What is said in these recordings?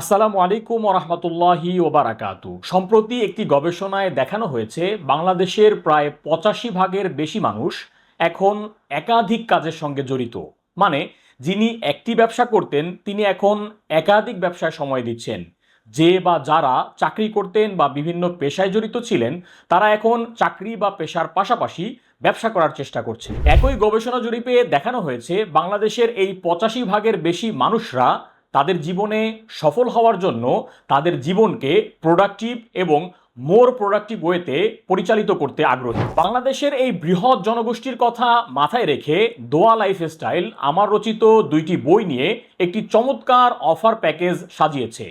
আসসালামু আলাইকুম রহমতুল্লাহি ওবারাকাতু সম্প্রতি একটি গবেষণায় দেখানো হয়েছে, বাংলাদেশের প্রায় পঁচাশি ভাগের বেশি মানুষ এখন একাধিক কাজের সঙ্গে জড়িত। মানে যিনি একটি ব্যবসা করতেন, তিনি এখন একাধিক ব্যবসায় সময় দিচ্ছেন। যে বা যারা চাকরি করতেন বা বিভিন্ন পেশায় জড়িত ছিলেন, তারা এখন চাকরি বা পেশার পাশাপাশি ব্যবসা করার চেষ্টা করছে একই গবেষণা জরিপে দেখানো হয়েছে, বাংলাদেশের এই পঁচাশি ভাগের বেশি মানুষরা তাদের জীবনে সফল হওয়ার জন্য তাদের জীবনকে প্রোডাক্টিভ এবং মোর প্রোডাক্টিভ ওয়েতে পরিচালিত করতে আগ্রহী। বাংলাদেশের এই বৃহৎ জনগোষ্ঠীর কথা মাথায় রেখে দোয়া লাইফস্টাইল আমার রচিত দুইটি বই নিয়ে একটি চমৎকার অফার প্যাকেজ সাজিয়েছে।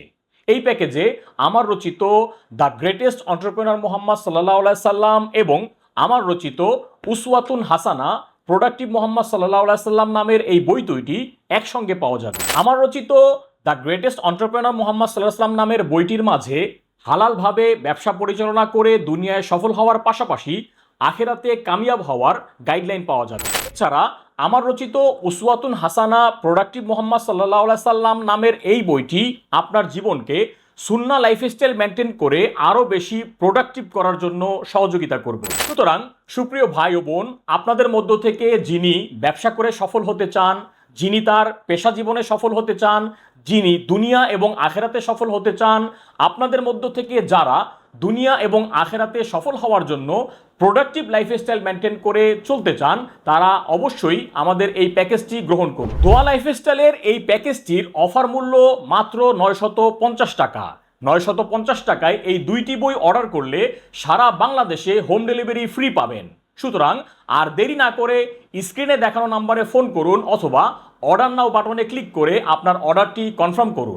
এই প্যাকেজে আমার রচিত দ্য গ্রেটেস্ট অন্টারপ্রেনার মোহাম্মদ সাল্লাহ সাল্লাম এবং আমার রচিত উসওয়াতুন হাসানা প্রোডাক্টিভ মোহাম্মদ সাল্লাহ সাল্লাম নামের এই বই দুইটি একসঙ্গে পাওয়া যাবে। আমার রচিত দ্য গ্রেটেস্ট অন্টারপ্রেনার মোহাম্মদ সাল্লাহ সাল্লাম নামের বইটির মাঝে হালালভাবে ব্যবসা পরিচালনা করে দুনিয়ায় সফল হওয়ার পাশাপাশি আখেরাতে কামিয়াব হওয়ার গাইডলাইন পাওয়া যাবে। এছাড়া আমার রচিত উসওয়াতুন হাসানা প্রোডাক্টিভ মোহাম্মদ সাল্লাহ সাল্লাম নামের এই বইটি আপনার জীবনকে সুন্না লাইফস্টাইল মেনটেন করে আরও বেশি প্রোডাক্টিভ করার জন্য সহযোগিতা করবে। সুতরাং সুপ্রিয় ভাই ও বোন, আপনাদের মধ্য থেকে যিনি ব্যবসা করে সফল হতে চান, যিনি তার পেশা জীবনে সফল হতে চান, যিনি দুনিয়া এবং আখেরাতে সফল হতে চান, আপনাদের মধ্য থেকে যারা দুনিয়া এবং আখেরাতে সফল হওয়ার জন্য প্রোডাক্টিভ লাইফস্টাইল মেনটেন করে চলতে চান, তারা অবশ্যই আমাদের এই প্যাকেজটি গ্রহণ করুন। দোয়া লাইফস্টাইলের এই প্যাকেজটির অফার মূল্য মাত্র নয়শত পঞ্চাশ টাকা। নয়শত পঞ্চাশ টাকায় এই দুইটি বই অর্ডার করলে সারা বাংলাদেশে হোম ডেলিভারি ফ্রি পাবেন। সুতরাং আর দেরি না করে স্ক্রিনে দেখানো নাম্বারে ফোন করুন অথবা অর্ডার নাও বাটনে ক্লিক করে আপনার অর্ডারটি কনফার্ম করুন।